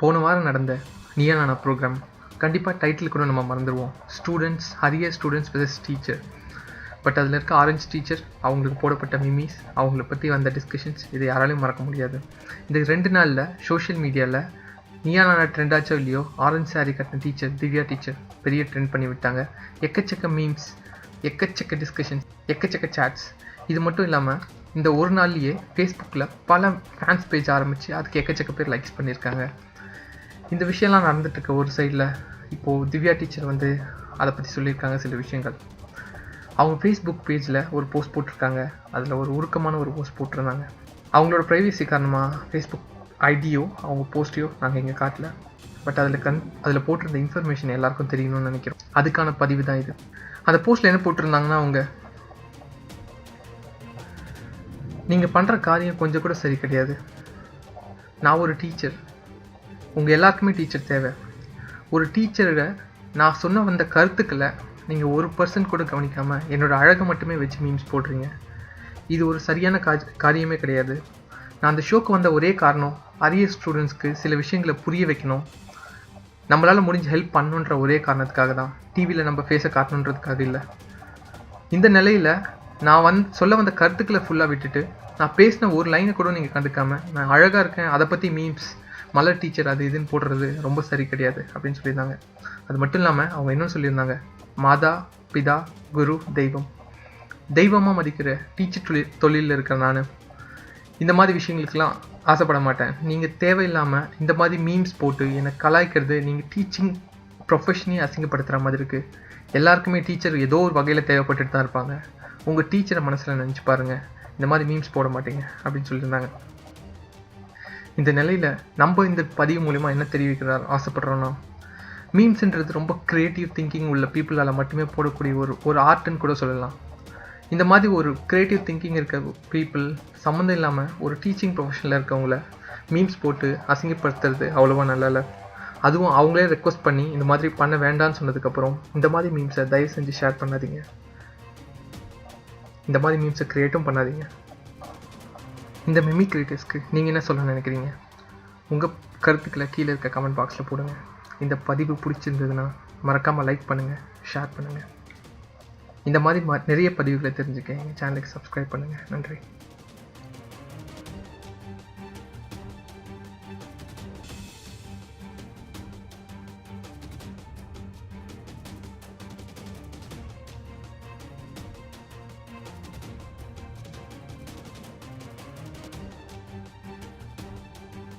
போன வாரம் நடந்த நியா நானா ப்ரோக்ராம் கண்டிப்பாக டைட்டில் கூட நம்ம மறந்துடுவோம். ஸ்டூடெண்ட்ஸ் ஹரியர் ஸ்டூடெண்ட்ஸ் வித் டீச்சர் பட் அதில் இருக்க ஆரஞ்சு டீச்சர் அவங்களுக்கு போடப்பட்ட மிமிஸ் அவங்கள பற்றி வந்த டிஸ்கஷன்ஸ் இதை யாராலையும் மறக்க முடியாது. இந்த ரெண்டு நாளில் சோஷியல் மீடியாவில் நியா நானா ட்ரெண்டாச்சோ இல்லையோ ஆரஞ்சு சாரி கட்டின டீச்சர் திவ்யா டீச்சர் பெரிய ட்ரெண்ட் பண்ணி விட்டாங்க. எக்கச்சக்க மீம்ஸ் எக்கச்சக்க டிஸ்கஷன்ஸ் எக்கச்சக்க சேட்ஸ் இது மட்டும் இல்லாமல் இந்த ஒரு நாள்லேயே ஃபேஸ்புக்கில் பல ஃபேன்ஸ் பேஜ் ஆரம்பித்து அதுக்கு எக்கச்சக்க பேர் லைக்ஸ் பண்ணியிருக்காங்க இந்த விஷயம்லாம் நடந்துட்டுருக்க ஒரு சைடில் இப்போது திவ்யா டீச்சர் வந்து அதை பற்றி சொல்லியிருக்காங்க சில விஷயங்கள். அவங்க ஃபேஸ்புக் பேஜில் ஒரு போஸ்ட் போட்டிருக்காங்க. அதில் ஒரு உருக்கமான ஒரு போஸ்ட் போட்டிருந்தாங்க. அவங்களோட ப்ரைவசி காரணமாக ஃபேஸ்புக் ஐடியோ அவங்க போஸ்ட்டையோ நாங்கள் இங்கே காட்டல. பட் அதில் கண் அதில் போட்டிருந்த இன்ஃபர்மேஷன் எல்லாருக்கும் தெரியணும்னு நினைக்கிறோம். அதுக்கான பதிவு தான் இது. அந்த போஸ்ட்டில் என்ன போட்டிருந்தாங்கன்னா அவங்க நீங்கள் பண்ணுற காரியம் கொஞ்சம் கூட சரி கிடையாது. நான் ஒரு டீச்சர். உங்கள் எல்லாருக்குமே டீச்சர் தேவை. ஒரு டீச்சரை நான் சொன்ன வந்த கருத்துக்களை நீங்கள் ஒரு பர்சன்ட் கூட கவனிக்காமல் என்னோட அழகை மட்டுமே வச்சு மீம்ஸ் போடுறீங்க. இது ஒரு சரியான காஜ் காரியமே கிடையாது. நான் அந்த ஷோக்கு வந்த ஒரே காரணம் அரிய ஸ்டூடெண்ட்ஸ்க்கு சில விஷயங்களை புரிய வைக்கணும். நம்மளால் முடிஞ்ச ஹெல்ப் பண்ணணுன்ற ஒரே காரணத்துக்காக தான். டிவியில் நம்ம ஃபேஸை காட்டணுன்றதுக்காக இல்லை. இந்த நிலையில் நான் வந்து சொல்ல வந்த கருத்துக்களை ஃபுல்லாக விட்டுட்டு நான் பேசின ஒரு லைனை கூட நீங்கள் கண்டுக்காமல் நான் அழகாக இருக்கேன் அதை பற்றி மீம்ஸ் மலர் டீச்சர் அது இதுன்னு போடுறது ரொம்ப சரி கிடையாது அப்படின்னு சொல்லியிருந்தாங்க. அது மட்டும் இல்லாமல் அவங்க இன்னும் சொல்லியிருந்தாங்க மாதா பிதா குரு தெய்வம். தெய்வமாக மதிக்கிற டீச்சர் தொழில் தொழிலில் இருக்கிற நான் இந்த மாதிரி விஷயங்களுக்கெல்லாம் ஆசைப்பட மாட்டேன். நீங்கள் தேவையில்லாமல் இந்த மாதிரி மீம்ஸ் போட்டு என்னை கலாய்க்கிறது நீங்கள் டீச்சிங் ப்ரொஃபஷனையும் அசிங்கப்படுத்துகிற மாதிரி இருக்குது எல்லாருக்குமே டீச்சர் ஏதோ ஒரு வகையில் தேவைப்பட்டுட்டு தான் இருப்பாங்க. உங்கள் டீச்சரை மனசில் நினச்சி பாருங்கள் இந்த மாதிரி மீம்ஸ் போட மாட்டீங்க அப்படின்னு சொல்லியிருந்தாங்க இந்த நிலையில் நம்ம இந்த பதிவு மூலிமா என்ன தெரிவிக்கிறார் ஆசைப்படுறோன்னா மீம்ஸ்ன்றது ரொம்ப க்ரியேட்டிவ் திங்கிங் உள்ள பீப்புளால் மட்டுமே போடக்கூடிய ஒரு ஒரு ஆர்ட்னு கூட சொல்லலாம். இந்த மாதிரி ஒரு க்ரியேட்டிவ் திங்கிங் இருக்க பீப்புள் சம்மந்தம் இல்லாமல் ஒரு டீச்சிங் ப்ரொஃபஷனில் இருக்கவங்கள மீம்ஸ் போட்டு அசிங்கப்படுத்துறது அவ்வளோவா நல்லா இல்லை. அதுவும் அவங்களே ரெக்வஸ்ட் பண்ணி இந்த மாதிரி பண்ண வேண்டாம்னு சொன்னதுக்கப்புறம் இந்த மாதிரி மீம்ஸை தயவு செஞ்சு ஷேர் பண்ணாதீங்க. இந்த மாதிரி மீம்ஸை க்ரியேட்டும் பண்ணாதீங்க. இந்த மிமி கிரியேட்டர்ஸ்க்கு நீங்கள் என்ன சொல்ல நினைக்கிறீங்க? உங்கள் கருத்துக்களை கீழே இருக்க கமெண்ட் பாக்ஸில் போடுங்க. இந்த பதிவு பிடிச்சிருந்ததுன்னா மறக்காமல் லைக் பண்ணுங்கள் ஷேர் பண்ணுங்கள் இந்த மாதிரி ம நிறைய பதிவுகளை தெரிஞ்சுக்க எங்கள் சேனலுக்கு சப்ஸ்கிரைப் பண்ணுங்கள் நன்றி.